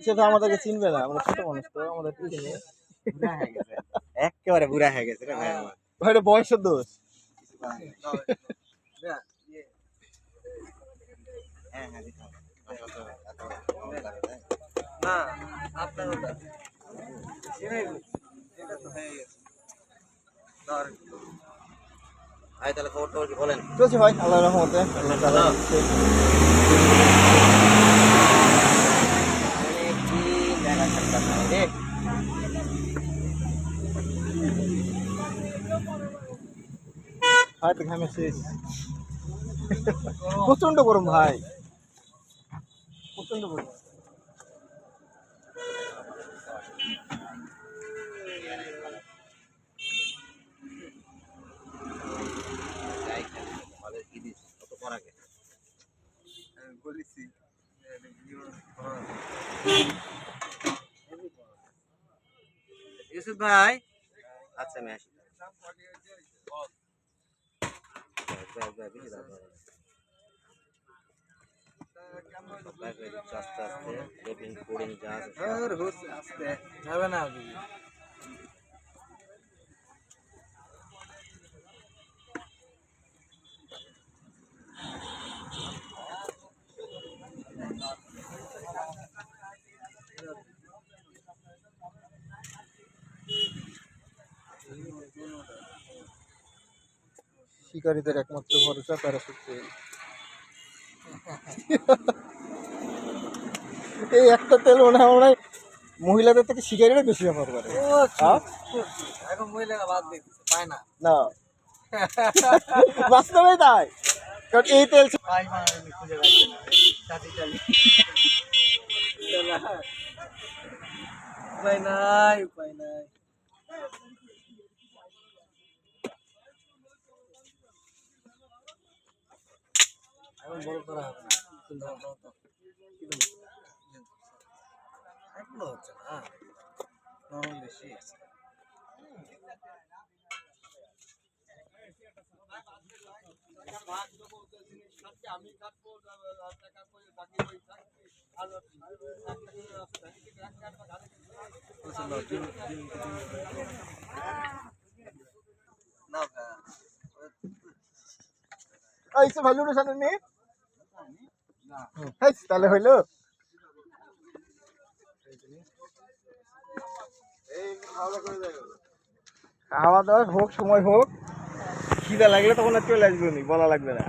সে তো আমাদেরকে চিনবে না আমরা ছোট মানুষ তো আমাদের হয়ে একেবারে বুড়া হয়ে গেছে রে ভাই আমার। ভাই বয়সের দোষ। হ্যাঁ হ্যাঁ দিতে হবে। না আপনার ওটা। ভাই তাহলে খবর টবর কি বলেন। চলছে ভাই আল্লাহ রহমতে। আল্লাহ ঘামে শেষ প্রচণ্ড গরম ভাই। প্রচণ্ড গরম। ইউসুফ ভাই আচ্ছা আমি আসি ব্যাগ, ব্যাগ, বেশি দাম ধরে না। ব্যাগ হয়ে যাচ্ছে আস্তে আস্তে টেপিং কোডিং যা আছে সব। আস্তে যাবে না শিকারীদের একমাত্র ভরসা প্যারাশুট তেল এই একটা তেল মনে হয় মনে হয় মহিলাদের থেকে শিকারীরা বেশি ব্যবহার করে। হ্যাঁ? এখন মহিলারা বাদ দিচ্ছে পায় না। না। বাস্তবে তাই। কারণ এই তেল উপায় নাই উপায় নাই। এখন বড় করা হবে না? এখনও হচ্ছে না নরম বেশি আছে। না ভাই এই সে ভালো সাথে নেই তাহলে হইল। খাওয়া দাওয়া হোক, সময় হোক। খিদা লাগলে তখন আর চলে আসবে নি, বলা লাগবে না।